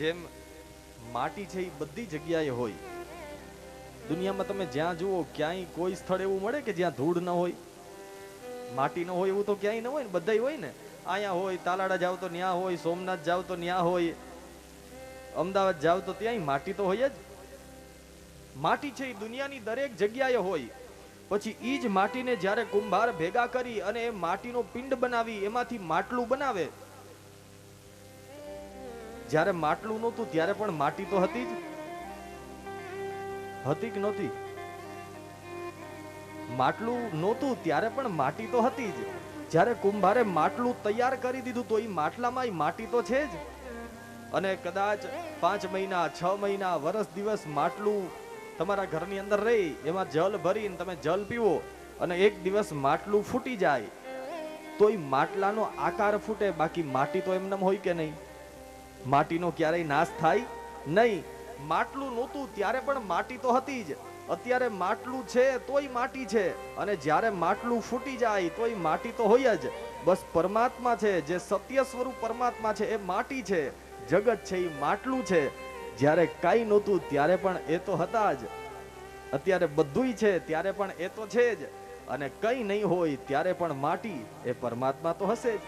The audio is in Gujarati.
જેમ માટી છે એ બધી જગ્યાએ હોય. દુનિયામાં તમે જ્યાં જુઓ ક્યાંય કોઈ સ્થળ એવું મળે કે જ્યાં ધૂળ ન હોય? માટી ન હોય એવું તો ક્યાંય ન હોય ને? બધાય હોય ને? અહીંયા હોય તાલાડા જાવ તો ન્યા હોય, સોમનાથ જાવ તો ન્યા હોય, અમદાવાદ જાવ તો ત્યાંય માટી તો હોય જ. માટી છે એ દુનિયાની દરેક જગ્યાએ હોય. પછી એ જ માટીને જ્યારે કુંભાર ભેગા કરી અને એ માટીનો પિંડ બનાવી, એમાંથી માટલું બનાવે જ્યારે માટલું નહોતું, ત્યારે પણ માટી તો હતી જ. હતી કે નહોતી? માટલું નહોતું, ત્યારે પણ માટી તો હતી જ. જ્યારે કુંભારે માટલું તૈયાર કરી દીધું, તો એ માટલામાં માટી તો છે જ. અને કદાચ પાંચ મહિના, છ મહિના, વરસ દિવસ માટલું તમારા ઘરની અંદર રહી, એમાં જલ ભરીને તમે જલ પીવો અને એક દિવસ માટલું ફૂટી જાય તો એ માટલાનો આકાર ફૂટે, બાકી માટી તો એમનેમ હોય કે નહીં? માટીનો ક્યારેય નાશ થાય નહીં. માટલું નહોતું ત્યારે પણ માટી તો હતી જ. અત્યારે માટલું છે તોય માટી છે. અને જ્યારે માટલું ફૂટી જાય તોય માટી તો હોય જ. બસ પરમાત્મા છે, જે સત્ય સ્વરૂપ પરમાત્મા છે, એ માટી છે. જગત છે, એ માટલું છે. જ્યારે કાંઈ નહોતું ત્યારે પણ એ તો હતા જ. અત્યારે બધુંય છે, ત્યારે પણ એ તો છે જ. અને કંઈ નહીં હોય ત્યારે પણ માટી એ પરમાત્મા તો હશે જ.